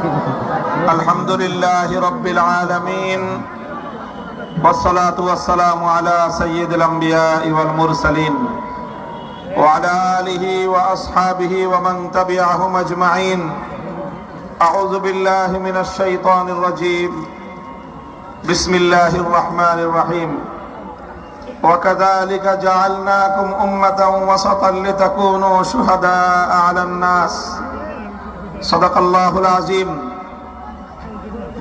الحمد لله رب العالمين والصلاة والسلام على سيد الأنبياء والمرسلين وعلى آله وأصحابه ومن تبعهم أجمعين أعوذ بالله من الشيطان الرجيم بسم الله الرحمن الرحيم وكذلك جعلناكم أمة وسطا لتكونوا شهداء على الناس সদাকাল্লাহুল আজিম।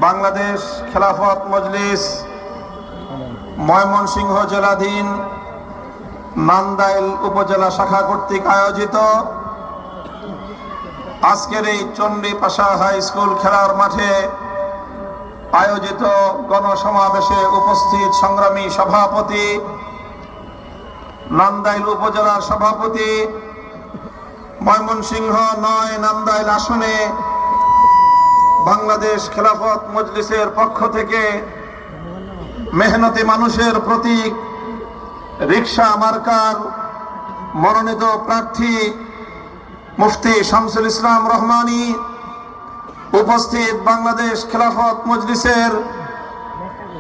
বাংলাদেশ খেলাফত মজলিস, ময়মনসিংহ জেলাধীন, নান্দাইল উপজেলা শাখা কর্তৃক আয়োজিত আজকের এই চণ্ডীপাশা হাই স্কুল খেলার মাঠে আয়োজিত গণসমাবেশে উপস্থিত সংগ্রামী সভাপতি, নান্দাইল উপজেলার সভাপতি ময়মনসিংহ নয় নান্দাইল আসনে বাংলাদেশ খেলাফত মজলিসের পক্ষ থেকে মেহনতি মানুষের প্রতীক রিক্সা মার্কার মনোনীত প্রার্থী মুফতি শামসুল ইসলাম রহমানী উপস্থিত বাংলাদেশ খেলাফত মজলিসের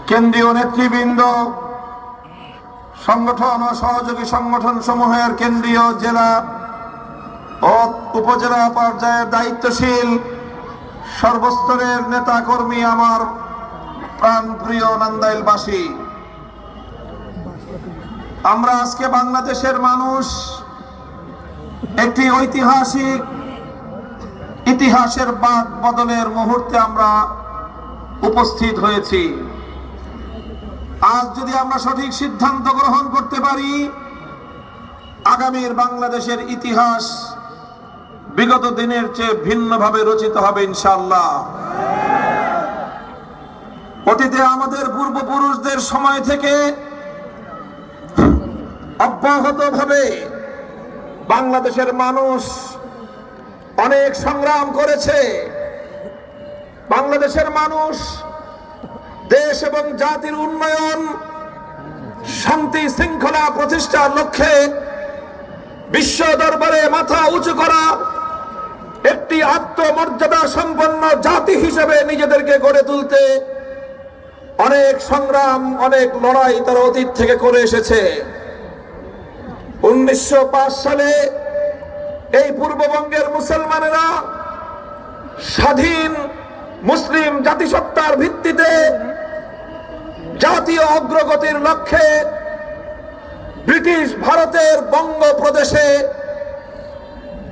কেন্দ্রীয় নেতৃবৃন্দ, সংগঠন ও সহযোগী সংগঠন সমূহের কেন্দ্রীয় জেলা উপজেলা পর্যায়ের দায়িত্বশীল সর্বস্তরের নেতা কর্মী আমার প্রাণ প্রিয় নান্দাইলবাসী। আমরা আজকে বাংলাদেশের মানুষ একটি ঐতিহাসিক ইতিহাসের বাদ বদলের মুহূর্তে আমরা উপস্থিত হয়েছি। আজ যদি আমরা সঠিক সিদ্ধান্ত গ্রহণ করতে পারি, আগামীর বাংলাদেশের ইতিহাস বিগত দিনের চেয়ে ভিন্নভাবে রচিত হবে ইনশাল্লাহ অতীতে আমাদের পূর্বপুরুষদের সময় থেকে অব্যাহতভাবে বাংলাদেশের মানুষ অনেক সংগ্রাম করেছে। বাংলাদেশের মানুষ দেশ এবং জাতির উন্নয়ন, শান্তি, শৃঙ্খলা প্রতিষ্ঠার লক্ষ্যে বিশ্ব দরবারে মাথা উঁচু করা একটি আত্মমর্যাদা সম্পন্ন জাতি হিসেবে নিজেদেরকে গড়ে তুলতে অনেক সংগ্রাম, অনেক লড়াই তারা অতীত থেকে করে এসেছে। উনিশশো পাঁচ সালে এই পূর্ববঙ্গের মুসলমানেরা স্বাধীন মুসলিম জাতিসত্তার ভিত্তিতে জাতীয় অগ্রগতির লক্ষ্যে ব্রিটিশ ভারতের বঙ্গ প্রদেশে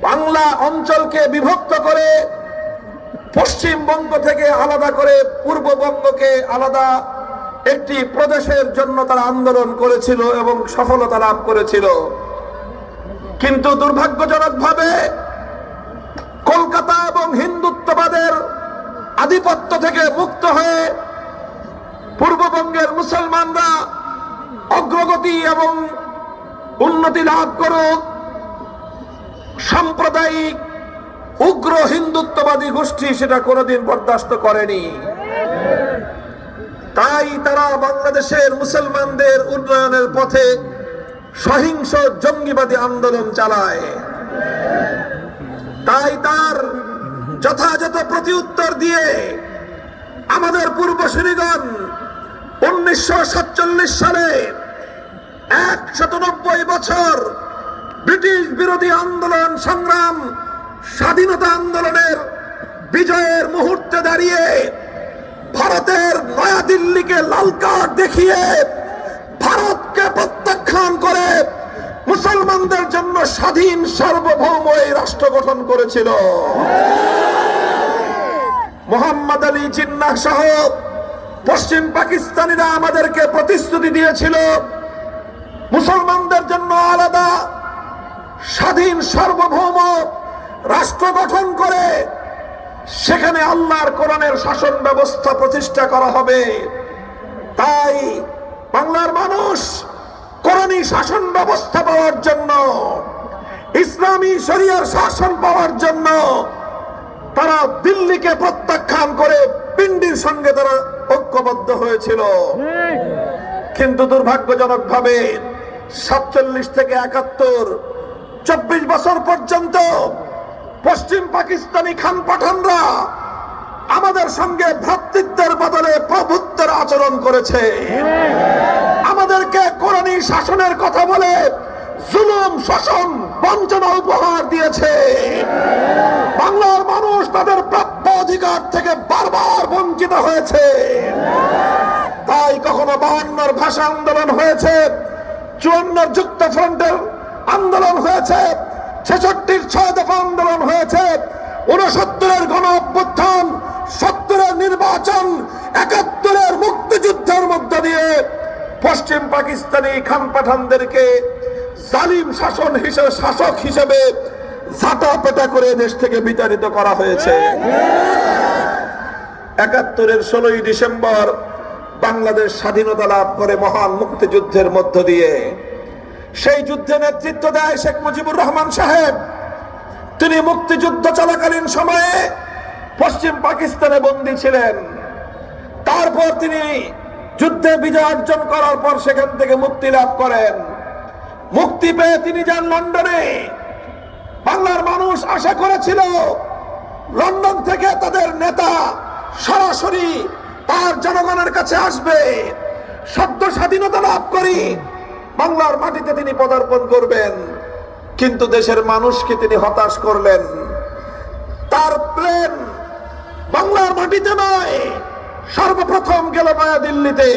বাংলা অঞ্চলকে বিভক্ত করে পশ্চিমবঙ্গ থেকে আলাদা করে পূর্ববঙ্গকে আলাদা একটি প্রদেশের জন্য তারা আন্দোলন করেছিল এবং সফলতা লাভ করেছিল। কিন্তু দুর্ভাগ্যজনকভাবে কলকাতা এবং হিন্দুত্ববাদের আধিপত্য থেকে মুক্ত হয়ে পূর্ববঙ্গের মুসলমানরা অগ্রগতি এবং উন্নতি লাভ করুক সাম্প্রদায়িক উগ্র হিন্দুত্ববাদী গোষ্ঠী সেটা কোনোদিন বরদাস্ত করেনি। তাই তারা বাংলাদেশের মুসলমানদের উন্নয়নের পথে সহিংস জঙ্গিবাদী আন্দোলন চালায়। তাই তার যথাযথ প্রতিউত্তর দিয়ে আমাদের পূর্বসূরিগণ উনিশশো সাতচল্লিশ সালে একশত বছর ব্রিটিশ বিরোধী আন্দোলন সংগ্রাম, স্বাধীনতা আন্দোলনের বিজয়ের মুহূর্তে দাঁড়িয়ে ভারতের নয়াদিল্লিকে লাল কার্ড দেখিয়ে ভারতকে প্রত্যাখ্যান করে মুসলমানদের জন্য স্বাধীন সার্বভৌম এই রাষ্ট্র গঠন করেছিল। মোহাম্মদ আলী জিন্নাহ সহ পশ্চিম পাকিস্তানিরা আমাদেরকে প্রতিশ্রুতি দিয়েছিল, মুসলমানদের জন্য আলাদা স্বাধীন সার্বভৌম রাষ্ট্র গঠন করে সেখানে আল্লাহর কোরআনের শাসন ব্যবস্থা প্রতিষ্ঠা করা হবে। তাই বাংলার মানুষ কোরআনী শাসন ব্যবস্থা পাওয়ার জন্য ইসলামী শরিয়ার শাসন পাওয়ার জন্য তারা দিল্লিকে প্রত্যাখ্যান করে পিন্ডির সঙ্গে তারা ঐক্যবদ্ধ হয়েছিল। কিন্তু দুর্ভাগ্যজনক ভাবে সাতচল্লিশ থেকে একাত্তর চব্বিশ বছর পর্যন্ত পশ্চিম পাকিস্তানি খান পাঠানরা আমাদের সঙ্গে ভ্রাতৃত্বের বদলে প্রভুত্বের আচরণ করেছে। আমাদেরকে কোরআনী শাসনের কথা বলে জুলুম, শোষণ, বঞ্চনা উপহার দিয়েছে। বাংলার মানুষ তাদের প্রাপ্য অধিকার থেকে বারবার বঞ্চিত হয়েছে। তাই কখনো বাহান্নর ভাষা আন্দোলন হয়েছে, চুয়ান্নর যুক্ত ফ্রন্টের আন্দোলন হয়েছে। ছেষট্টির ছয় দফা আন্দোলন হয়েছে। উনসত্তরের গণ অভ্যুত্থান, সত্তরের নির্বাচন, একাত্তরের মুক্তিযুদ্ধের মধ্য দিয়ে পশ্চিম পাকিস্তানি খান পাঠানদেরকে জালিম শাসন হিসেবে, শাসক হিসেবে ঝাঁটা পেটা করে দেশ থেকে বিতাড়িত করা হয়েছে। একাত্তরের ষোলোই ডিসেম্বর বাংলাদেশ স্বাধীনতা লাভ করে মহান মুক্তিযুদ্ধের মধ্য দিয়ে সেই যুদ্ধে নেতৃত্ব দেয় শেখ মুজিবুর রহমান সাহেব। তিনি মুক্তিযুদ্ধ চলাকালীন সময়ে পশ্চিম পাকিস্তানে বন্দী ছিলেন। তারপর তিনি যুদ্ধে বিজয় অর্জন করার পর সেখান থেকে মুক্তি লাভ করেন। মুক্তি পেয়ে তিনি যান লন্ডনে। বাংলার মানুষ আশা করেছিল লন্ডন থেকে তাদের নেতা সরাসরি তার জনগণের কাছে আসবে। সদ্য স্বাধীনতা লাভ করি। বাংলার মাটিতে তিনি পদার্পণ করবেন। কিন্তু দেশের মানুষকে তিনি হতাশ করলেন। তার প্লেন বাংলার মাটিতে নয়, সর্বপ্রথম গেল নয়া দিল্লিতে।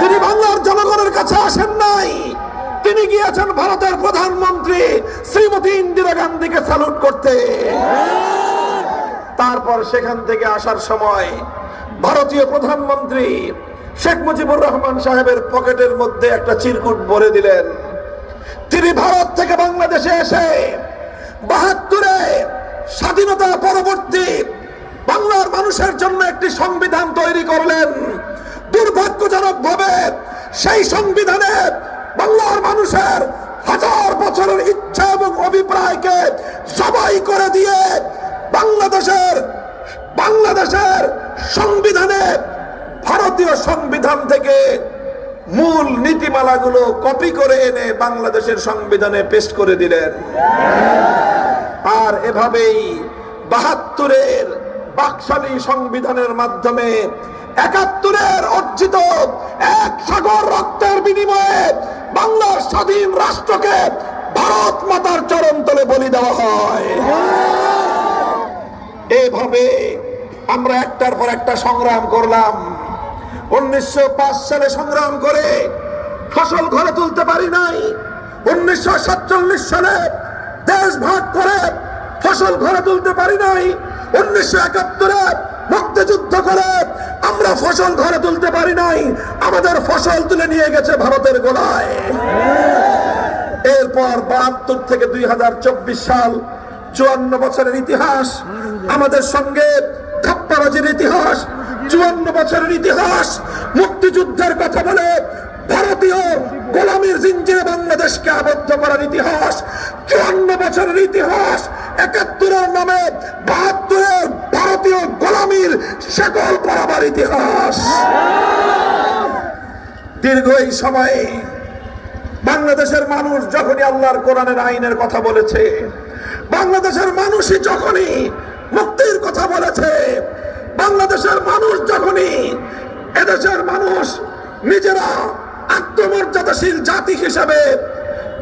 তিনি বাংলার জনগণের কাছে আসেন নাই। তিনি গিয়েছেন ভারতের প্রধানমন্ত্রী শ্রীমতী ইন্দিরা গান্ধীকে স্যালুট করতে। তারপর সেখান থেকে আসার সময় ভারতীয় প্রধানমন্ত্রী শেখ মুজিবুর রহমান সাহেবের পকেটের মধ্যে একটা চিরকুট ভরে দিলেন। তিনি ভারত থেকে বাংলাদেশে এসে বাহাত্তরে স্বাধীনতা পরবর্তী বাংলার মানুষের জন্য একটি সংবিধান তৈরি করলেন। দুর্ভাগ্যজনক ভাবে সেই সংবিধানে বাংলার মানুষের হাজার বছরের ইচ্ছা এবং অভিপ্রায়কে সবাই করে দিয়ে বাংলাদেশের বাংলাদেশের সংবিধানে ভারতীয় সংবিধান থেকে মূল নীতিমালাগুলো কপি করে এনে বাংলাদেশের সংবিধানে পেস্ট করে দিলেন। আর এভাবেই বাহাত্তরের বাকশালী সংবিধানের মাধ্যমে একাত্তরের অর্জিত এক সাগর রক্তের বিনিময়ে বাংলার স্বাধীন রাষ্ট্রকে ভারত মাতার চরণ তলে বলি দেওয়া হয়। এভাবে আমরা একটার পর একটা সংগ্রাম করলাম। উনিশশো পাঁচ সালে সংগ্রাম করে ফসল ঘরে তুলতে পারি নাই। উনিশশো সাতচল্লিশ সালে দেশ ভাগ করে ফসল ঘরে তুলতে পারি নাই। উনিশশো একাত্তরে মুক্তিযুদ্ধ করে আমরা ফসল ঘরে তুলতে পারি নাই। আমাদের ফসল তুলে নিয়ে গেছে ভারতের গোলায়। এরপর বাহাত্তর থেকে দুই হাজার চব্বিশ সাল চুয়ান্ন বছরের ইতিহাস, আমাদের সঙ্গে ধাপ্পাবাজির ইতিহাস চুয়ান্ন বছরের ইতিহাস, মুক্তিযুদ্ধের কথা বলে ভারতীয় গোলামীর বাংলাদেশকে আবদ্ধ করার ইতিহাস, চুয়ান্ন বছরের ইতিহাস, একাত্তরের নামে বাহাত্তরের ভারতীয় গোলামীর পরাবার ইতিহাস। দীর্ঘ এই সময়ে বাংলাদেশের মানুষ যখনই আল্লাহর কোরআনের আইনের কথা বলেছে, বাংলাদেশের মানুষই যখনই মুক্তির কথা বলেছে বাংলাদেশের মানুষ যখনই এদেশের মানুষ নিজেরা আত্মমর্যাদাশীল জাতি হিসেবে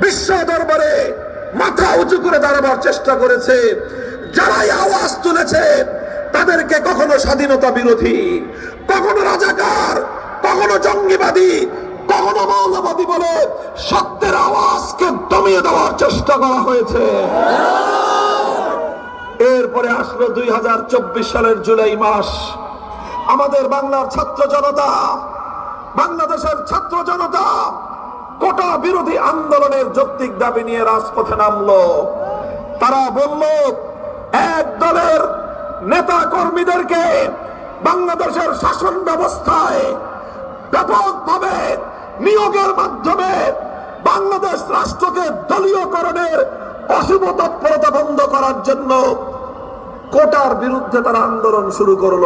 বিশ্ব দরবারে মাথা উঁচু করে দাঁড়াবার চেষ্টা করেছে, যারাই আওয়াজ তুলেছে, তাদেরকে কখনো স্বাধীনতা বিরোধী, কখনো রাজাকার, কখনো জঙ্গিবাদী, কখনো মৌলবাদী বলে সত্যের আওয়াজকে দমিয়ে দেওয়ার চেষ্টা করা হয়েছে। এরপরে আসলো দুই হাজার চব্বিশ সালের জুলাই মাস। আমাদের বাংলার ছাত্র জনতা, বাংলাদেশের ছাত্র জনতা কোটা বিরোধী আন্দোলনের যৌক্তিক দাবি নিয়ে রাজপথে নামলো। তারা বলল, এক দলের নেতা কর্মীদেরকে বাংলাদেশের শাসন ব্যবস্থায় ব্যাপকভাবে নিয়োগের মাধ্যমে বাংলাদেশ রাষ্ট্রকে দলীয়করণের অশুভ তৎপরতা বন্ধ করার জন্য কোটার বিরুদ্ধে তারা আন্দোলন শুরু করল।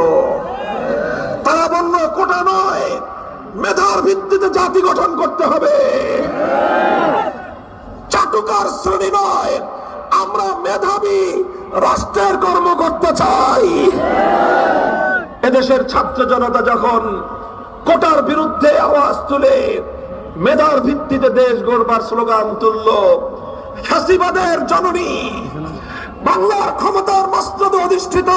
তারা বলল, কোটা নয়, মেধার ভিত্তিতে জাতি গঠন করতে হবে। চাটুকার শ্রেণি নয়, আমরা মেধাবী রাষ্ট্রের কর্ম করতে চাই। এদেশের ছাত্র জনতা যখন কোটার বিরুদ্ধে আওয়াজ তুলে মেধার ভিত্তিতে দেশ গড়বার স্লোগান তুলল ফাঁসিবাদের জননী বাংলার ক্ষমতার মস্তদ অধিষ্ঠিত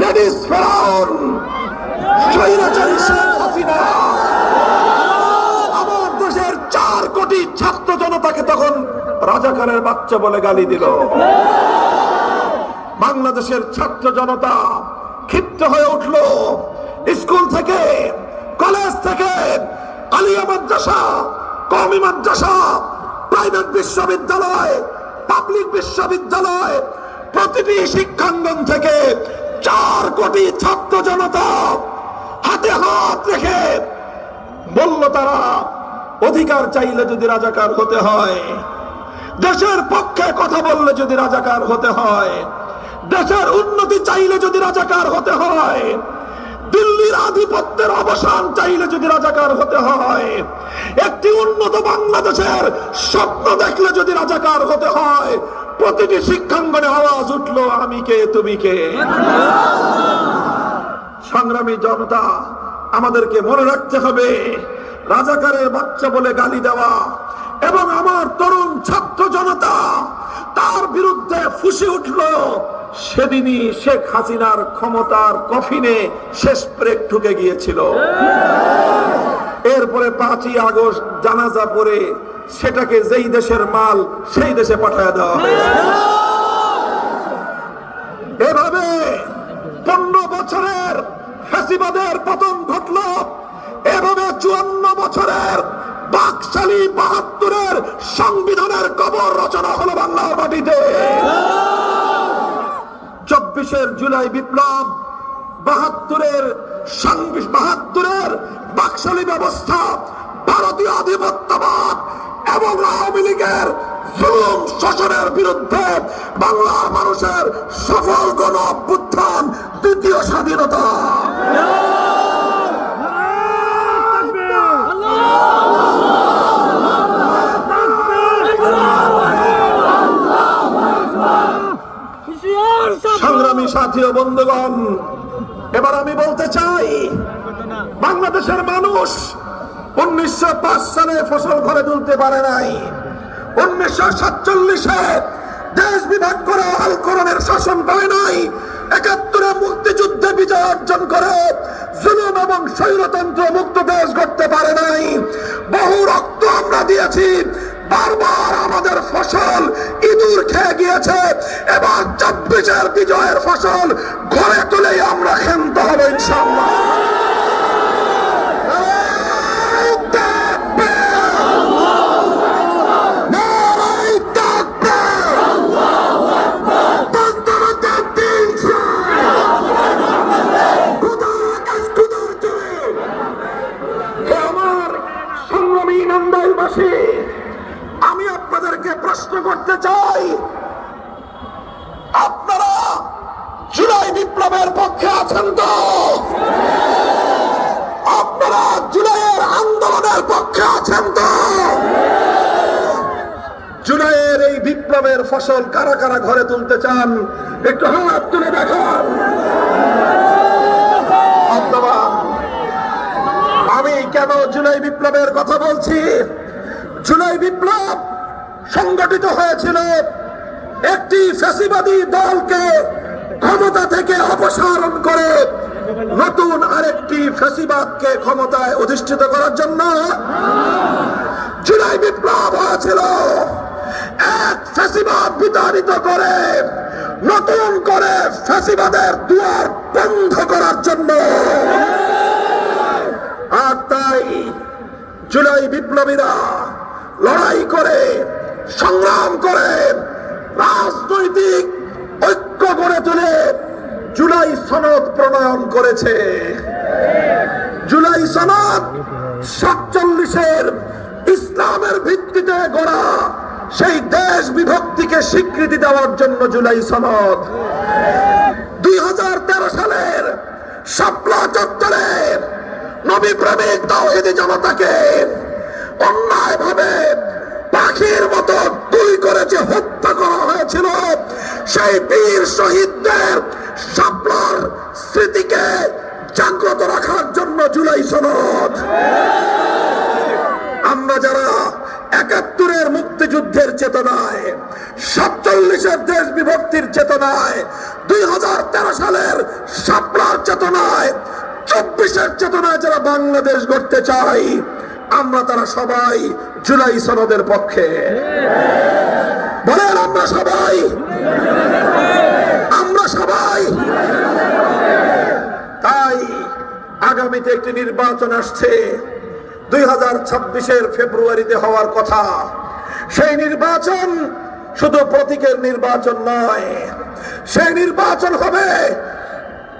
লেডিস ফেরাউন, স্বৈরাচারী শেখ হাসিনা। আমার দেশের চার কোটি ছাত্র জনতাকে তখন রাজাকারের বাচ্চা বলে গালি দিল। বাংলাদেশের ছাত্র জনতা ক্ষিপ্ত হয়ে উঠল। স্কুল থেকে, কলেজ থেকে, আলিয়া মাদ্রাসা কমি মাদ্রাসা, প্রাইভেট বিশ্ববিদ্যালয় পাবলিক বিশ্ববিদ্যালয় প্রতিটি শিক্ষাঙ্গন থেকে চার কোটি ছাত্র জনতা হাতে হাত রেখে বলল, তারা অধিকার চাইলে যদি রাজাকার হতে হয়, দেশের পক্ষে কথা বললে যদি রাজাকার হতে হয়, দেশের উন্নতি চাইলে যদি রাজাকার হতে হয়, দিল্লির আধিপত্যের অবসান চাইলে যদি রাজাকার হতে হয় একটি উন্নত বাংলাদেশের স্বপ্ন দেখলে যদি রাজাকার হতে হয়, প্রতিটি শিক্ষাঙ্গনে আওয়াজ উঠল, আমি কে? তুমি কে? সংগ্রামী জনতা, আমাদেরকে মনে রাখতে হবে রাজাকারের বাচ্চা বলে গালি দেওয়া এবং আমার তরুণ ছাত্র জনতা, তার বিরুদ্ধে ফুসে উঠল। সেদিনই শেখ হাসিনার ক্ষমতার কফিনে শেষ প্রেক ঢুকে গিয়েছিল। এরপরে পাঁচই আগস্ট জানাজা পরে সেটাকে যেই দেশের মাল সেই দেশে পাঠায় দেওয়া হয়েছে। এভাবে পনেরো বছরের ফ্যাসিবাদের পতন ঘটল। এভাবে চুয়ান্ন বছরের বাকশালী বাহাত্তরের সংবিধানের কবর রচনা হলো বাংলার মাটিতে। চব্বিশের জুলাই বিপ্লব বাহাত্তরের বাহাত্তরের বাকশালী ব্যবস্থা ভারতীয় আধিপত্যবাদ এবং আওয়ামী লীগের জুলুম শোষণের বিরুদ্ধে বাংলার মানুষের সফল গণ অভ্যুত্থান দ্বিতীয় স্বাধীনতা। সংগ্রামী সাথী ও বন্ধুগণ এবার আমি বলতে চাই, বাংলাদেশের মানুষ উনিশশো সালে ফসল ঘরে তুলতে পারে নাই। উনিশশো সাতচল্লিশে দেশ বিভাগ করে আল করণের শাসন পায় নাই। একাত্তরে মুক্তিযুদ্ধে বিজয় অর্জন করে জুলুম এবং স্বৈরতন্ত্র মুক্ত দেশ গড়তে পারে নাই। বহু রক্ত আমরা দিয়েছি বারবার আমাদের ফসল ইঁদুর খেয়ে গিয়েছে। এবার চব্বিশের বিজয়ের ফসল ঘরে তুলেই আমরা ক্ষান্ত হব ইনশাল্লাহ আমার আমি আপনাদেরকে প্রশ্ন করতে চাই। আপনারা জুলাই বিপ্লবের পক্ষে আছেন তো? আপনারা জুলাইয়ের আন্দোলনের পক্ষে আছেন তো? জুলাইয়ের এই বিপ্লবের ফসল কারা কারা ঘরে তুলতে চান, একটু হাত তুলে দেখান। আমি কেন জুলাই বিপ্লবের কথা বলছি? জুলাই বিপ্লব সংগঠিত হয়েছিল একটি ফ্যাসিবাদী দলকে ক্ষমতা থেকে অপসারণ করে নতুন আরেকটি ফ্যাসিবাদকে ক্ষমতায় অধিষ্ঠিত করার জন্য জুলাই বিপ্লব হয়েছিল। এক ফ্যাসিবাদ বিতাড়িত করে, নতুন করে ফ্যাসিবাদের দুয়ার বন্ধ করার জন্য। আর তাই জুলাই বিপ্লবীরা লড়াই করে সংগ্রাম করে, রাজনৈতিক ঐক্য গড়ে তুলে জুলাই সনদ প্রণয়ন করেছে। জুলাই সনদ সাতচল্লিশের ইসলামের ভিত্তিতে গড়া সেই দেশ বিভক্তিকে স্বীকৃতি দেওয়ার জন্য জুলাই সনদ। দুই হাজার তেরো সালের শাপলা চত্বরে নবী প্রেমিক তাওহিদি জনতাকে অন্যায় ভাবে সেই বীর শহীদদের স্বপ্নর স্মৃতিকে জাগ্রত রাখার জন্য জুলাই সনদ। আমরা যারা একাত্তরের মুক্তিযুদ্ধের চেতনায়, সাতচল্লিশের দেশ বিভক্তির চেতনায়, দুই হাজার তেরো সালের শাপলার চেতনায়, চব্বিশের চেতনায় যারা বাংলাদেশ গড়তে চাই আমরা তারা সবাই জুলাই সনদের পক্ষে। বলেন আমরা সবাই। আমরা সবাই। তাই আগামীতে একটি নির্বাচন আসছে। দুই হাজার ছাব্বিশের ফেব্রুয়ারিতে হওয়ার কথা। সেই নির্বাচন শুধু প্রতীকের নির্বাচন নয়, সেই নির্বাচন হবে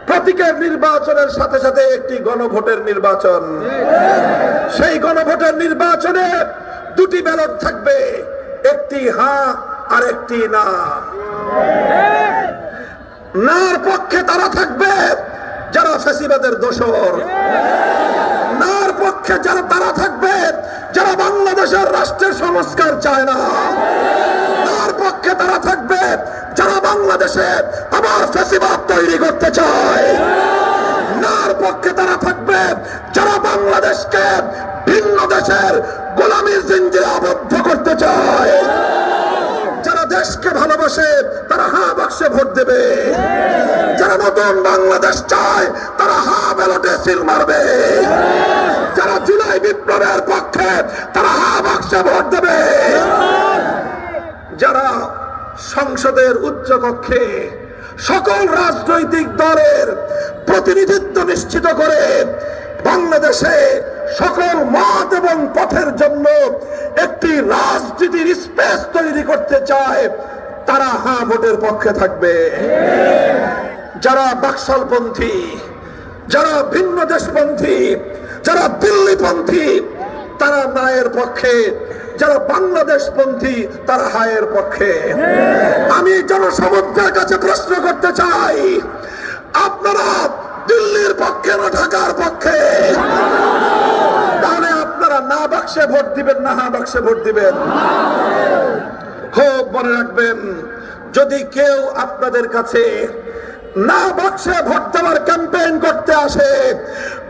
প্রতীকের নির্বাচনের সাথে সাথে একটি গণভোটের নির্বাচন। সেই গণভোটের নির্বাচনে দুটি ব্যালট থাকবে। একটি হা আর একটি না নার পক্ষে তারা থাকবে যারা ফেসিবাদের দোষর। নার পক্ষে যারা তারা থাকবে যারা বাংলাদেশের রাষ্ট্রের সংস্কার চায় না। পক্ষে তারা থাকবে যারা বাংলাদেশে আবার ফেসিবাদ তৈরি করতে চায়। নার পক্ষে তারা থাকবে যারা বাংলাদেশকে ভিন্ন দেশের গোলামীর জিঞ্জিরে আবদ্ধ করতে চায় যারা দেশকে ভালোবাসে তারা হা বাক্সে ভোট দেবে নতুন বাংলাদেশ চায়, তারা হা ব্যালটে সিল মারবে। যারা জুলাই বিপ্লবের পক্ষে, তারা হা বাক্সে ভোট দেবে। যারা সংসদের উচ্চ কক্ষে সকল রাজনৈতিক দলের প্রতিনিধিত্ব নিশ্চিত করে বাংলাদেশে সকল মত এবং পথের জন্য একটি রাজনীতির স্পেস তৈরি করতে চায়, তারা হা ভোটের পক্ষে থাকবে। যারা বাকশালপন্থী, যারা ভিন্ন দেশপন্থী, যারা দিল্লিপন্থী, তারা নায়ের পক্ষে, যারা বাংলাদেশপন্থী, তারা হায়ের পক্ষে। আমি জনসমুদ্রের কাছে প্রশ্ন করতে চাই, আপনারা দিল্লির পক্ষে না ঢাকার পক্ষে? তাহলে আপনারা না বাক্সে ভোট দিবেন, না হা বাক্সে ভোট দিবেন। খুব মনে রাখবেন, যদি কেউ আপনাদের কাছে না বাক্সে ভোট দেওয়ার ক্যাম্পেইন করতে আসে।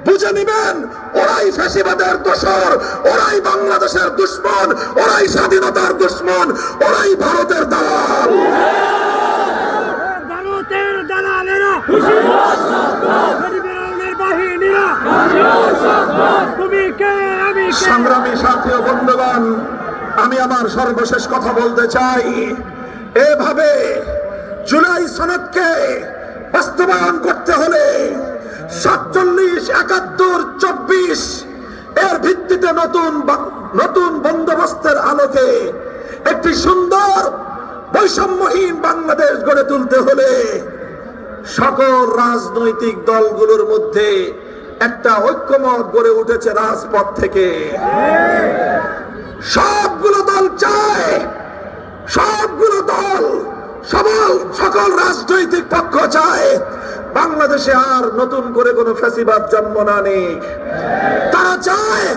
বুঝে নিবেন ওরাই ফ্যাসিবাদের দোষর ওরাই বাংলাদেশের দুশ্মন ওরাই স্বাধীনতার দুশ্মন ওরাই ভারতের দালাল। ভারতের দালালেরা বাহিনীরা তুমি কে আমি কে? সংগ্রামী সাথী ও বন্ধুগণ আমি আমার সর্বশেষ কথা বলতে চাই। এভাবে জুলাই সনদকে বাস্তবায়ন করতে হলে সাতচল্লিশ, একাত্তর, চব্বিশ, এর ভিত্তিতে নতুন নতুন বন্দোবস্তের আলোকে একটি সুন্দর বৈষম্যহীন বাংলাদেশ গড়ে তুলতে হলে সকল রাজনৈতিক দলগুলোর মধ্যে একটা ঐক্যমত গড়ে উঠেছে রাজপথ থেকে। সবগুলো দল চায়, সবগুলো দল সবল সকল রাজনৈতিক পক্ষ চায়, বাংলাদেশে আর নতুন করে কোনো ফ্যাসিবাদ জন্ম না তারা চায়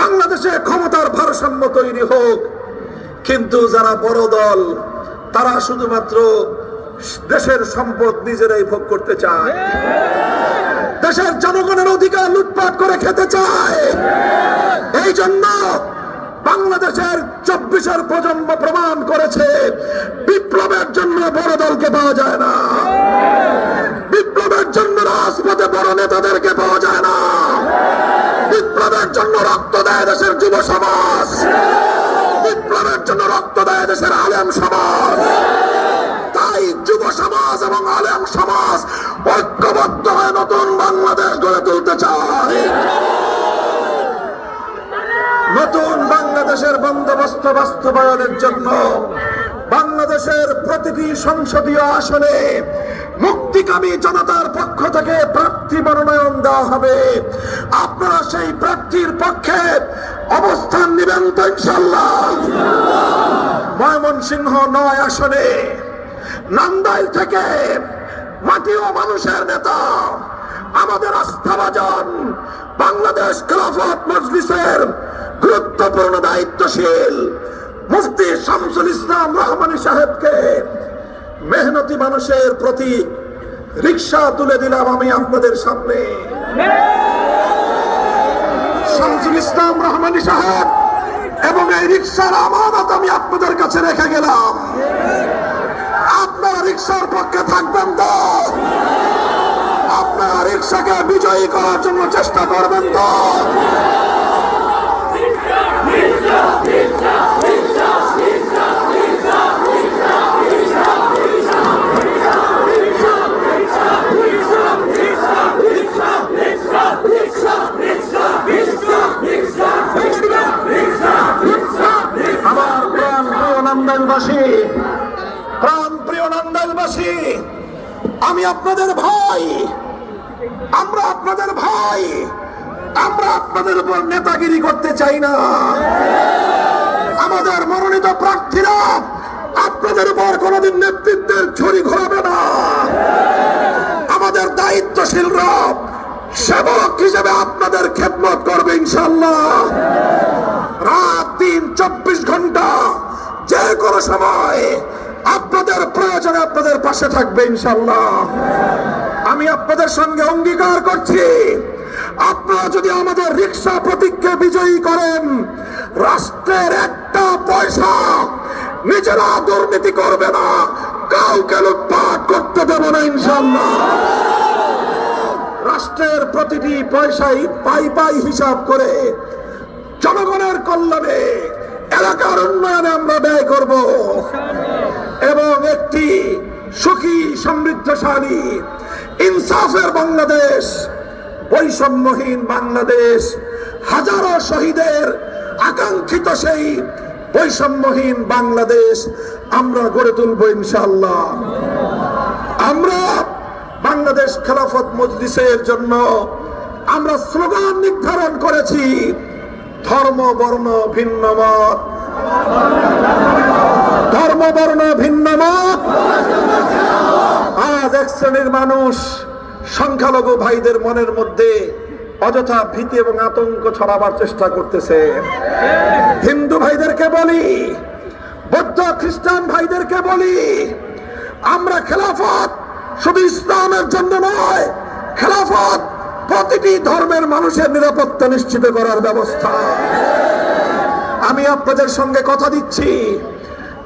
বাংলাদেশে ক্ষমতার ভারসাম্য তৈরি হোক। কিন্তু যারা বড় দল, তারা শুধুমাত্র দেশের সম্পদ নিজেরাই ভোগ করতে চায়। দেশের জনগণের অধিকার লুটপাট করে খেতে চায়। এই জন্য বাংলাদেশের চব্বিশের প্রজন্ম প্রমাণ করেছে, বিপ্লবের জন্য বড় দলকে পাওয়া যায় না। বিপ্লবের জন্য রাজপথে বড় নেতাদেরকে পাওয়া যায় না। বিপ্লবের জন্য রক্ত দেয় দেশের যুব সমাজ। বিপ্লবের জন্য রক্ত দেয় দেশের আলেম সমাজ। তাই যুব সমাজ এবং আলেম সমাজ ঐক্যবদ্ধ হয়ে নতুন বাংলাদেশ গড়ে তুলতে চায়। নতুন বাংলাদেশের বন্দোবস্ত বাস্তবায়নের জন্য বাংলাদেশের প্রতিটি সংসদীয় আসনে মুক্তিকামী জনতার পক্ষ থেকে প্রার্থী মনোনয়ন দেওয়া হবে। আপনারা সেই প্রার্থীর পক্ষে অবস্থান নেবেন তো ইনশাল্লাহ ময়মনসিংহ নয় আসনে নান্দাইল থেকে মাটি ও মানুষের নেতা, আমাদের আস্থাভাজন বাংলাদেশ খেলাফত মজলিসের গুরুত্বপূর্ণ দায়িত্বশীল। মুফতি শামসুল ইসলাম রহমানী সাহেবকে মেহনতি মানুষের প্রতি রিক্সা তুলে দিলাম আমি আপনাদের সামনে। শামসুল ইসলাম রহমানী সাহেব, এবং এই রিক্সার আমানত আমি আপনাদের কাছে রেখে গেলাম। আপনারা রিক্সার পক্ষে থাকবেন তো। আপনারা রিক্সাকে বিজয়ী করার জন্য চেষ্টা করবেন তো। নন্দনবাসী প্রাণ প্রিয় নন্দনবাসী আমি আপনাদের ভাই আমরা আপনাদের ভাই। আমরা আপনাদের উপর নেতাগিরি করতে চাই না। আমাদের মনোনীত প্রার্থীরা আপনাদের উপর কোনোদিন নেতৃত্বের ছড়ি ঘোরাবে না। আমাদের দায়িত্বশীল দায়িত্বশীলরা সেবক হিসেবে আপনাদের খেদমত করবে ইনশাল্লাহ রাত দিন চব্বিশ ঘণ্টা যে কোনো সময় আপনাদের প্রয়োজনে আপনাদের পাশে থাকবে ইনশাল্লাহ আমি আপনাদের সঙ্গে অঙ্গীকার করছি। আপনারা যদি আমাদের রিক্সা প্রতীককে বিজয়ী করেন, রাষ্ট্রের একটা পয়সা নিজেরা দুর্নীতি করবে না, কাউকে লুটপাট করতে দেব না ইনশাল্লাহ রাষ্ট্রের প্রতিটি পয়সাই পাই পাই হিসাব করে জনগণের কল্যাণে এলাকার উন্নয়নে আমরা ব্যয় করব এবং একটি সুখী, সমৃদ্ধশালী, ইনসাফের বাংলাদেশ বৈষম্যহীন বাংলাদেশ, হাজারো শহীদের আকাঙ্ক্ষিত সেই বৈষম্যহীন বাংলাদেশ আমরা গড়ে তুলব ইনশাল্লাহ আমরা বাংলাদেশ খেলাফত মজলিসের জন্য আমরা স্লোগান নির্ধারণ করেছি, ধর্ম, বর্ণ, ভিন্ন মত। ধর্ম, বর্ণ, ভিন্ন মত। আজ এক শ্রেণির মানুষ সংখ্যালঘু ভাইদের মনের মধ্যে অযথা ভীতি এবং আতঙ্ক ছড়াবার চেষ্টা করতেছে। হিন্দু ভাইদেরকে বলি, বৌদ্ধ খ্রিস্টান ভাইদেরকে বলি, আমরা খেলাফত শুধু ইসলামের জন্য নয়, খেলাফত প্রতিটি ধর্মের মানুষের নিরাপত্তা নিশ্চিত করার ব্যবস্থা। আমি আপনাদের সঙ্গে কথা দিচ্ছি,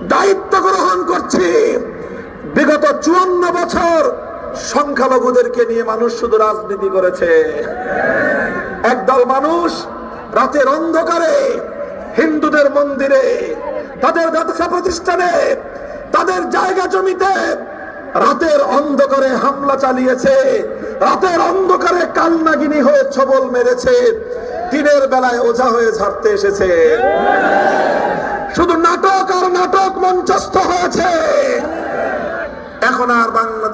দায়িত্ব গ্রহণ করছি। বিগত চুয়ান্ন বছর সংখ্যালঘুদেরকে নিয়ে মানুষ শুধু রাজনীতি করেছে। একদল মানুষ রাতের অন্ধকারে হিন্দুদের মন্দিরে, তাদের ব্যবসা প্রতিষ্ঠানে, তাদের জায়গা জমিতে রাতের অন্ধকারে হামলা চালিয়েছে। রাতের অন্ধকারে কালনাগিনী হয়ে ছবল মেরেছে। দিনের বেলায় ওঝা হয়ে ঝাড়তে এসেছে। শুধু নাটক আর নাটক মঞ্চস্থ হয়েছে।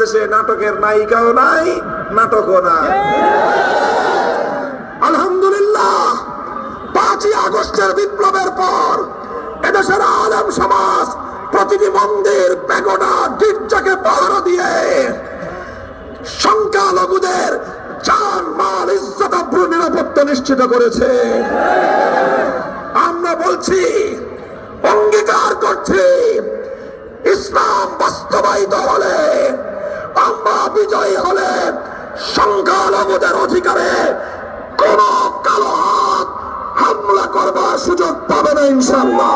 বাংলাদেশে নাটকের নায়িকাও নাই, নাটকও নাই। আলহামদুলিল্লাহ, পাঁচই আগস্টের বিপ্লবের পর এদেশের আলম সমাজ প্রতিটি মন্দির পেগোডা গির্জাকে পাহারা দিয়ে সংখ্যালঘুদের জান, মাল, ইজ্জত নিরাপত্তা নিশ্চিত করেছে। আমরা বলছি, অঙ্গীকার করছি, ইসলাম বাস্তবায়িত হলে আমরা বিজয়ী হলে সংখ্যালঘুদের অধিকারে কোন কালো হাত হামলা করবার সুযোগ পাবে না ইনশাল্লাহ